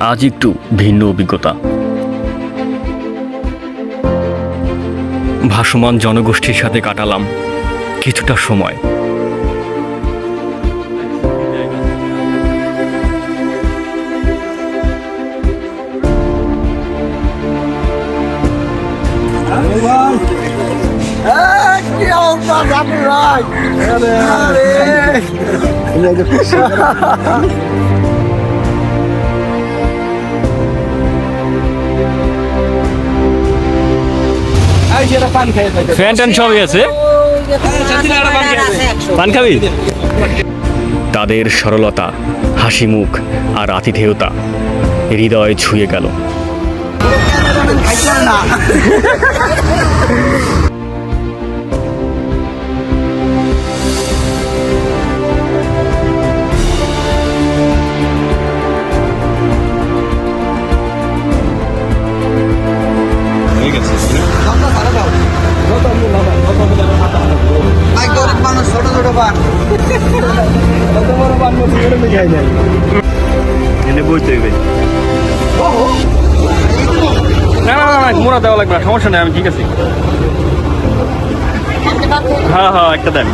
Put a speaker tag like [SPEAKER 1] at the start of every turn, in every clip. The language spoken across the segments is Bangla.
[SPEAKER 1] আজ একটু ভিন্ন অভিজ্ঞতা। ভাসমান জনগোষ্ঠীর সাথে কাটালাম কিছুটা সময়। ফ্যান ট্যান সবই আছে? পান খাবি? তাদের সরলতা হাসি মুখ আর আতিথেয়তা হৃদয় ছুঁয়ে গেল। এনে বইতে হইবে না না না না মোড়া দেওয়া লাগবে না, সমস্যা নেই আমি ঠিক আছে। হ্যাঁ হ্যাঁ একটা দেন।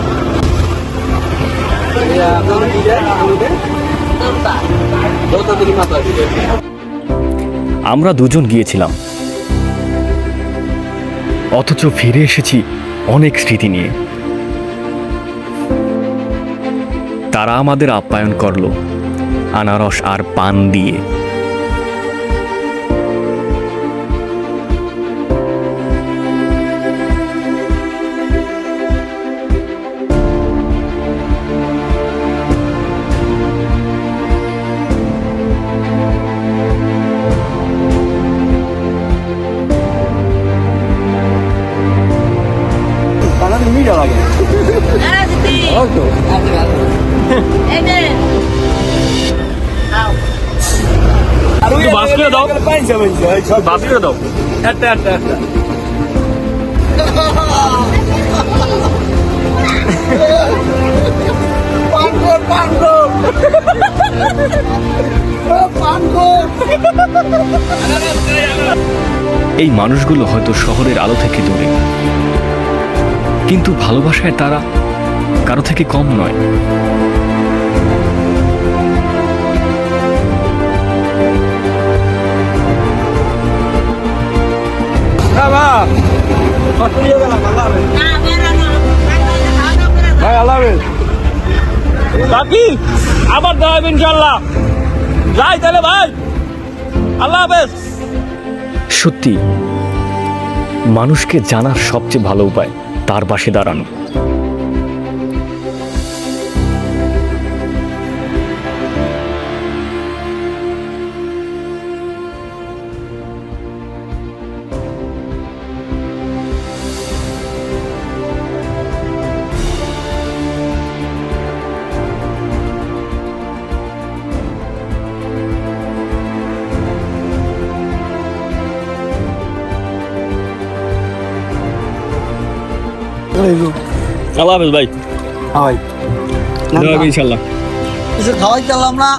[SPEAKER 1] আমরা দুজন গিয়েছিলাম। অথচ ফিরে এসেছি অনেক স্মৃতি নিয়ে। তারা আমাদের আপ্যায়ন করল আনারস আর পান দিয়ে। করে দাও। একটা একটা একটা। এই মানুষগুলো হয়তো শহরের আলো থেকে দূরে। কিন্তু ভালোবাসায় তারা কারও থেকে কম নয়।
[SPEAKER 2] ভাই, আল্লাহ আবার দেওয়া হবে ইনশাল্লাহ যাই তাহলে ভাই। আল্লাহ হাফেজ।
[SPEAKER 1] সত্যি, মানুষকে জানার সবচেয়ে ভালো উপায় তার পাশে দাঁড়ানো। আল্লাহ হাফেজ ভাই।
[SPEAKER 3] ভাই
[SPEAKER 1] ইনশাল্লাহ
[SPEAKER 3] কিছু খাওয়াই চালাম না